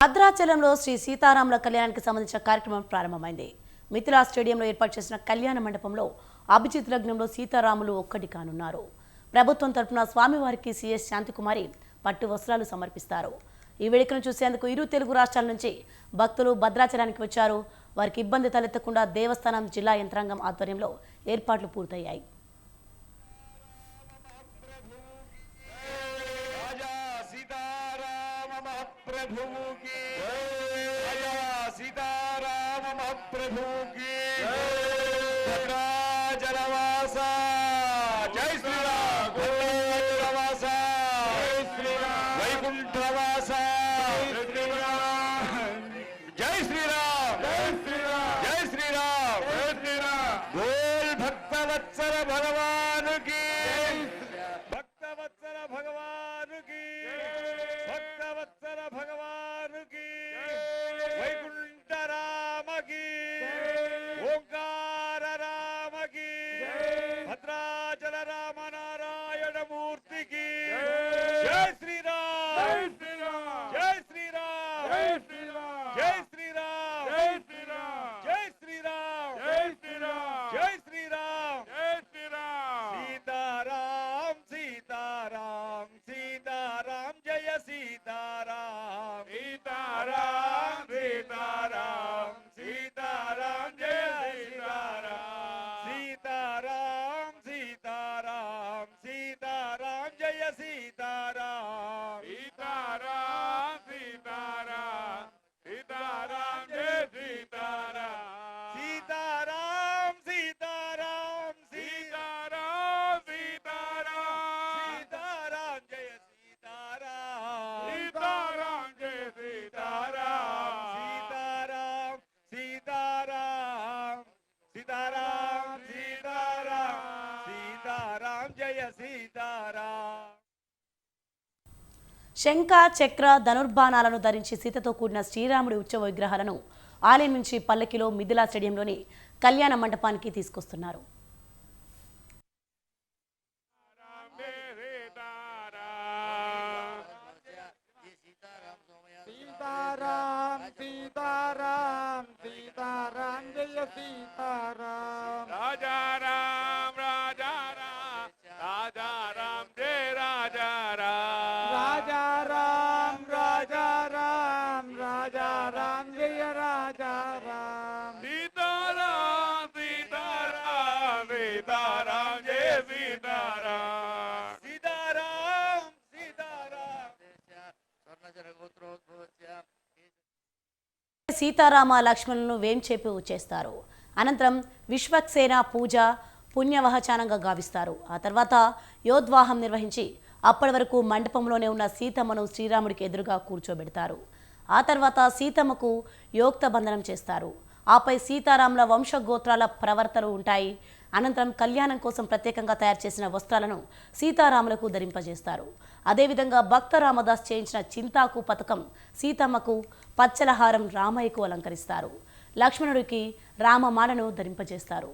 భద్రాచలంలో శ్రీ సీతారాముల కళ్యాణానికి సంబంధించిన కార్యక్రమం ప్రారంభమైంది. మిథిలా స్టేడియంలో ఏర్పాటు చేసిన కళ్యాణ మండపంలో అభిజిత్ లగ్నంలో సీతారాములు ఒక్కటి కానున్నారు. ప్రభుత్వం తరపున స్వామివారికి సీఎస్ శాంతికుమారి పట్టు వస్త్రాలు సమర్పిస్తారు. ఈ వేడుకను చూసేందుకు ఇరు తెలుగు రాష్ట్రాల నుంచి భక్తులు భద్రాచలానికి వచ్చారు. వారికి ఇబ్బంది తలెత్తకుండా దేవస్థానం జిల్లా యంత్రాంగం ఆధ్వర్యంలో ఏర్పాట్లు పూర్తయ్యాయి. महाप्रभु की सीताराम महाप्रभु की जरा जनवासा శంఖ చక్ర ధనుర్బాణాలను ధరించి సీతతో కూడిన శ్రీరాముడి ఉత్సవ విగ్రహాలను ఆలయం నుంచి పల్లకిలో మిథిలా స్టేడియంలోని కళ్యాణ మండపానికి తీసుకొస్తున్నారు. సీతారామ లక్ష్మణులను వేంచేపు చేస్తారు. అనంతరం విశ్వక్సేన పూజ పుణ్యవహచానంగా గావిస్తారు. ఆ తర్వాత యోద్వాహం నిర్వహించి అప్పటి వరకు మండపంలోనే ఉన్న సీతమ్మను శ్రీరాముడికి ఎదురుగా కూర్చోబెడతారు. ఆ తర్వాత సీతమ్మకు యోక్త బంధనం చేస్తారు. ఆపై సీతారాముల వంశగోత్రాల ప్రవర్తనలు ఉంటాయి. అనంతరం కళ్యాణం కోసం ప్రత్యేకంగా తయారు చేసిన వస్త్రాలను సీతారాములకు ధరింపజేస్తారు. అదేవిధంగా భక్త రామదాస్ చేయించిన చింతాకు పథకం సీతమ్మకు పచ్చలహారం రామయ్యకు అలంకరిస్తారు. లక్ష్మణుడికి రామమాలను ధరింపజేస్తారు.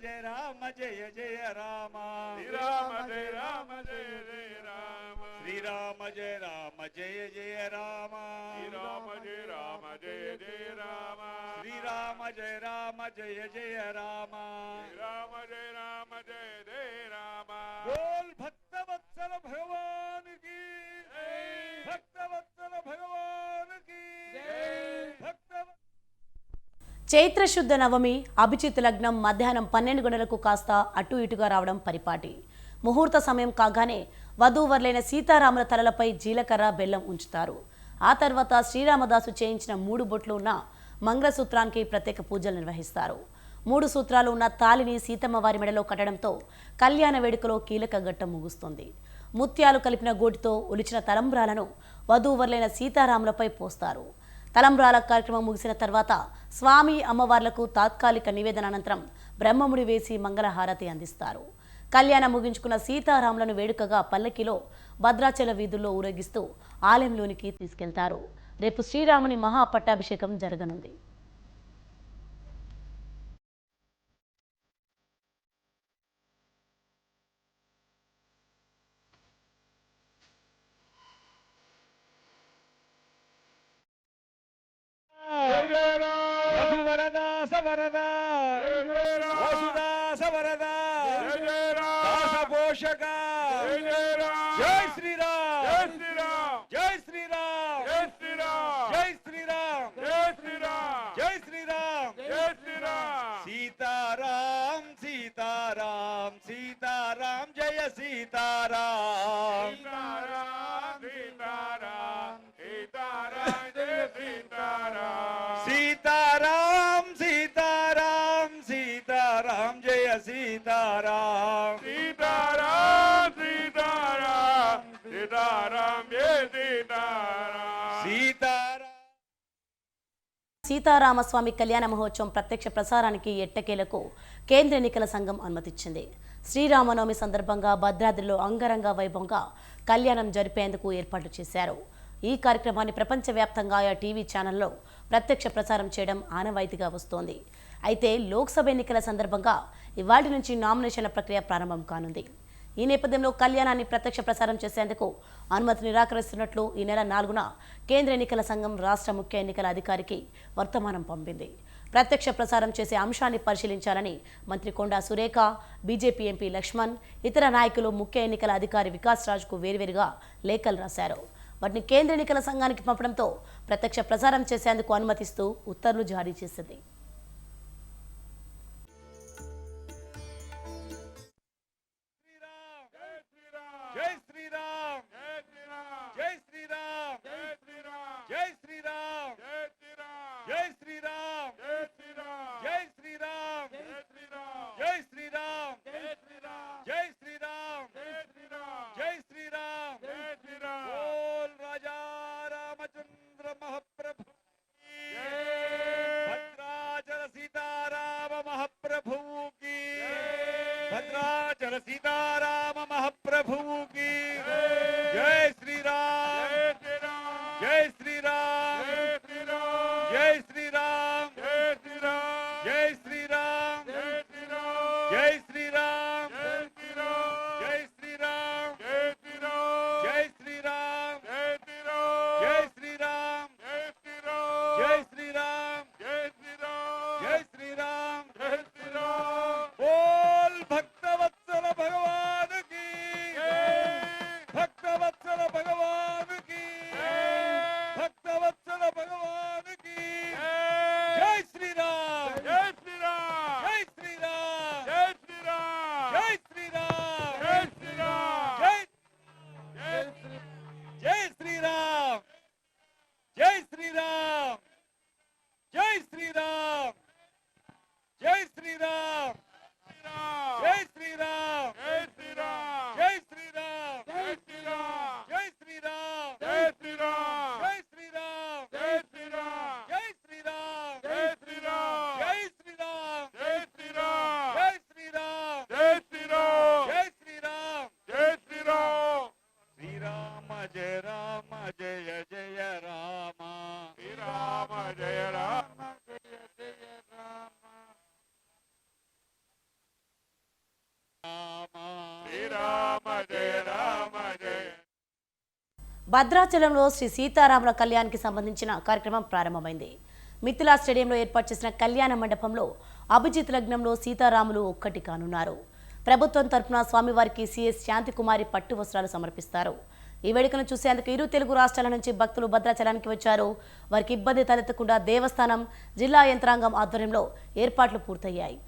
జయ రామ జయ జయ రామ. శ్రీరామ జయ రామ జయ జయ రామ శ్రీరామ జయ రామ జయ జయ రామ. శ్రీరామ జయ రామ జయ జయ రామ. శ్రీరామ జయ రామ జయ జయ రామ. శ్రీరామ జయ రామ జయ జయ రామ. బోల్ భక్తవత్సల భగవాన్కి భక్తవత్సల భగవాన్కి భక్త చైత్రశుద్ధ నవమి అభిజిత్ లగ్నం మధ్యాహ్నం పన్నెండు గంటలకు కాస్త అటు ఇటుగా రావడం పరిపాటి. ముహూర్త సమయం కాగానే వధూవరులైన సీతారాముల తలలపై జీలకర్ర బెల్లం ఉంచుతారు. ఆ తర్వాత శ్రీరామదాసు చేయించిన మూడు బొట్లు ఉన్న మంగళసూత్రానికి ప్రత్యేక పూజలు నిర్వహిస్తారు. మూడు సూత్రాలు ఉన్న తాలిని సీతమ్మ వారి మెడలో కట్టడంతో కళ్యాణ వేడుకలో కీలక ఘట్టం ముగుస్తుంది. ముత్యాలు కలిపిన గోటితో ఒలిచిన తలంబ్రాలను వధూవరులైన సీతారాములపై పోస్తారు. తలంబ్రాల కార్యక్రమం ముగిసిన తర్వాత స్వామి అమ్మవార్లకు తాత్కాలిక నివేదన అనంతరం బ్రహ్మముడి వేసి మంగళహారతి అందిస్తారు. కళ్యాణం ముగించుకున్న సీతారాములను వేడుకగా పల్లకిలో భద్రాచల వీధుల్లో ఊరేగిస్తూ ఆలయంలోనికి తీసుకెళ్తారు. రేపు శ్రీరాముని మహా పట్టాభిషేకం జరగనుంది. సీతారాం జయ సీతారాం సీతారాం సీతారాం సీతారాం జయ సీతారాం సీతారాం సీతారాం సీతారాం జయ సీతారాం సీతారాం సీతారాం సీతారాం జయ సీతారాం సీతారాం సీతారామస్వామి కళ్యాణ మహోత్సవం ప్రత్యక్ష ప్రసారానికి ఎట్టకేలకు కేంద్ర ఎన్నికల సంఘం అనుమతిచ్చింది. శ్రీరామనవమి సందర్భంగా భద్రాద్రిలో అంగరంగ వైభవంగా కళ్యాణం జరిపేందుకు ఏర్పాట్లు చేశారు. ఈ కార్యక్రమాన్ని ప్రపంచవ్యాప్తంగా ఆయా టీవీ ఛానల్లో ప్రత్యక్ష ప్రసారం చేయడం ఆనవాయితీగా వస్తోంది. అయితే లోక్సభ ఎన్నికల సందర్భంగా ఇవాటి నుంచి నామినేషన్ల ప్రక్రియ ప్రారంభం కానుంది. ఈ నేపథ్యంలో కళ్యాణాన్ని ప్రత్యక్ష ప్రసారం చేసేందుకు అనుమతి నిరాకరిస్తున్నట్లు ఈ నెల నాలుగున కేంద్ర ఎన్నికల సంఘం రాష్ట్ర ముఖ్య ఎన్నికల అధికారికి వర్తమానం పంపింది. ప్రత్యక్ష ప్రసారం చేసే అంశాన్ని పరిశీలించాలని మంత్రి కొండా సురేఖ బీజేపీ ఎంపీ లక్ష్మణ్ ఇతర నాయకులు ముఖ్య ఎన్నికల అధికారి వికాస్ రాజ్కు వేర్వేరుగా లేఖలు రాశారు. వాటిని కేంద్ర ఎన్నికల సంఘానికి పంపడంతో ప్రత్యక్ష ప్రసారం చేసేందుకు అనుమతిస్తూ ఉత్తర్వులు జారీ చేసింది. भद्राचल सीताराम महाप्रभु की जय श्री राम जय श्री राम जय श्री राम जय श्री राम जय श्री राम जय श्री राम जय श्री राम जय श्री राम जय श्री राम जय श्री राम जय श्री राम जय श्री राम जय श्री राम जय श्री राम భద్రాచలంలో శ్రీ సీతారాముల కళ్యాణ్కి సంబంధించిన కార్యక్రమం ప్రారంభమైంది. మిథిలా స్టేడియంలో ఏర్పాటు చేసిన కళ్యాణ మండపంలో అభిజిత్ లగ్నంలో సీతారాములు ఒక్కటి కానున్నారు. ప్రభుత్వం తరపున స్వామివారికి సిఎస్ శాంతికుమారి పట్టు వస్త్రాలు సమర్పిస్తారు. ఈ వేడుకను చూసేందుకు ఇరు తెలుగు రాష్ట్రాల నుంచి భక్తులు భద్రాచలానికి వచ్చారు. వారికి ఇబ్బంది తలెత్తకుండా దేవస్థానం జిల్లా యంత్రాంగం ఆధ్వర్యంలో ఏర్పాట్లు పూర్తయ్యాయి.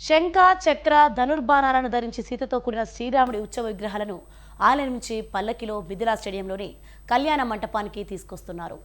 శంఖ చక్ర ధనుర్బాణాలను ధరించి సీతతో కూడిన శ్రీరాముడి ఉత్సవ విగ్రహాలను ఆలయం నుంచి పల్లకిలో మిథిలా స్టేడియంలోని కళ్యాణ మంటపానికి తీసుకొస్తున్నారు.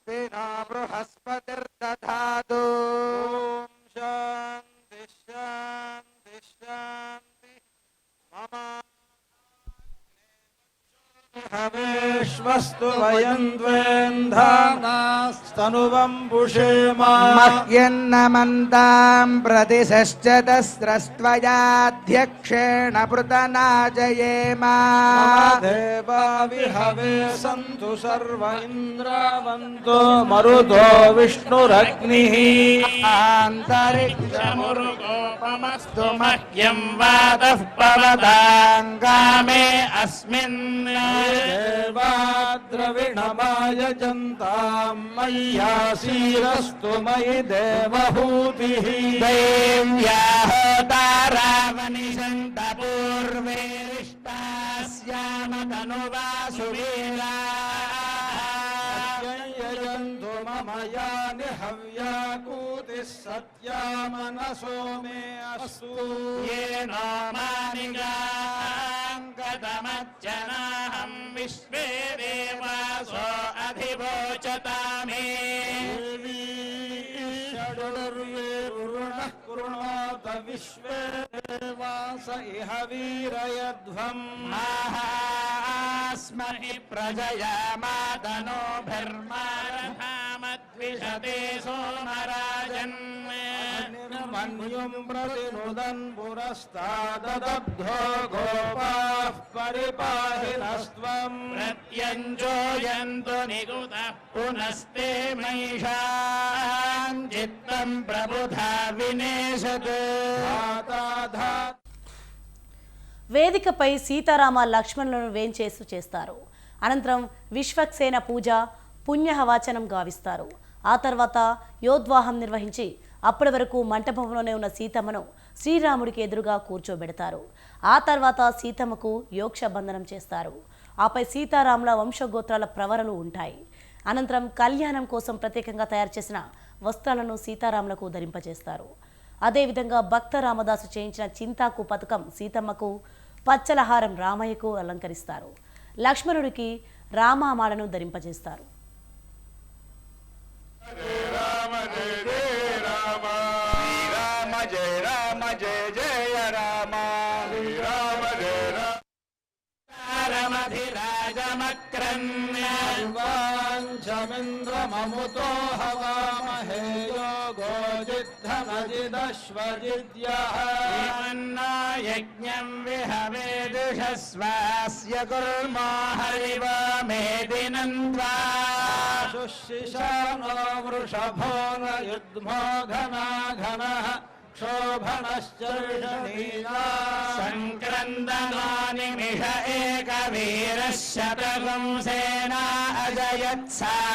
स्वस्तिना बृहस्पतिर्दधातु। शान्ति शांति शांति मम हवेष्वस्तु वयं द्वेन्धा। तनुवम् पृतनाजयेम देवा विहवे सन्तु सर्व इन्द्रावन्तो मरुतो विष्णुरग्निः। आन्तरिक्षमुरुगोपमस्तु पवदाङ्गामे अस्मिन्। मयि। शीरस्तु मयि देवभूति। दैव्याः तारावनिषन्त पूर्वेरिष्टास्यामतनुवासुवीरा मम यानि हव्याकूतिः सत्या मनसो मे अस्तु। ये नामानिगाङ्गतमज्जनाहं विश्वे देवासो अधिभोज रक्षता मे। षडुर्वीरुणः कृणोत विश्वे वास इह वीरयध्वम् स्महि प्रजया मातनो भर्मारधामद्विषते सोमराजन्। मन्युम् प्रतिनुदन् पुरस्ताददब्धो गोपाः परिपाहि नस्त्वम् प्रत्यञ्जोयन्तु निकुतः पुनस्ते मैषाम् चित्तम् प्रबुधा विनेशत् धाता వేదికపై సీతారామ లక్ష్మణులను వేంచేసు చేస్తారు అనంతరం విశ్వక్సేన పూజ పుణ్యహవాచనం గావిస్తారు ఆ తర్వాత యోద్వాహం నిర్వహించి అప్పటి వరకు మంటపంలోనే ఉన్న సీతమ్మను శ్రీరాముడికి ఎదురుగా కూర్చోబెడతారు. ఆ తర్వాత సీతమ్మకు యోక్ష బంధనం చేస్తారు. ఆపై సీతారాముల వంశగోత్రాల ప్రవరలు ఉంటాయి. అనంతరం కళ్యాణం కోసం ప్రత్యేకంగా తయారు చేసిన వస్త్రాలను సీతారాములకు ధరింపజేస్తారు. అదేవిధంగా భక్త రామదాసు చేయించిన చింతాకు పథకం సీతమ్మకు పచ్చలహారం రామయ్యకు అలంకరిస్తారు. లక్ష్మణుడికి రామామాలను ధరింపజేస్తారు. जय जय राम। श्री राम जय राम। रमधिराजमक्रम्यान्द्रममुतो हवामहे योगो जिद्धमजिदश्वजिद्यन्ना यज्ञम् विहवे दुषस्वास्य कुर्मा हरिव मेदिनन्द्वा शुश्रिशा नो वृषभो न युद्मो घनाघनः घनः क्षोभणश्चर्षणीना सङ्क्रन्दनो निमिष एकवीरः शतपुंसेना अजयत्साकमिन्द्रः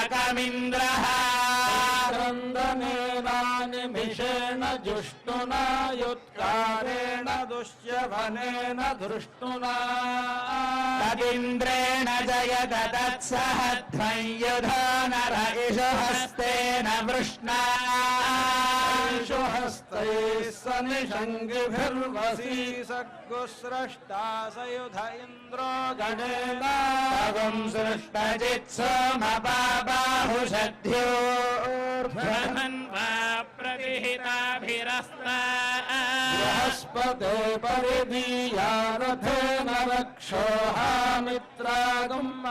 क्रन्दनेनानिमिषेण जुष्टुना युत्कारेण दुष्यवनेन धृष्टुना तदिन्द्रेण जयत तत्सह ध्वंयुधो नर इषु वृष्णा ईशु हस्तैः सनिषङ्गिभिर्वसी सद्गुस्रष्टा सयुध इन्द्रो गणेन तवं सृष्टजित्सोमपाबाहुषध्योर्भ्रमन् वा प्रतिहिताभिरस्ता बृहस्पते परिदीयारथेन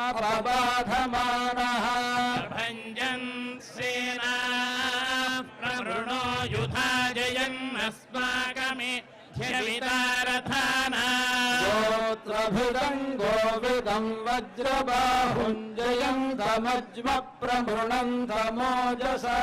अपबाधमानः भञ्जन् सेना वरुणो युधा जयन्नस्माकमे गोत्रभिदम् गोविदम् वज्रबाहुञ्जयम् तमज्मप्रभृणम् तमोजसा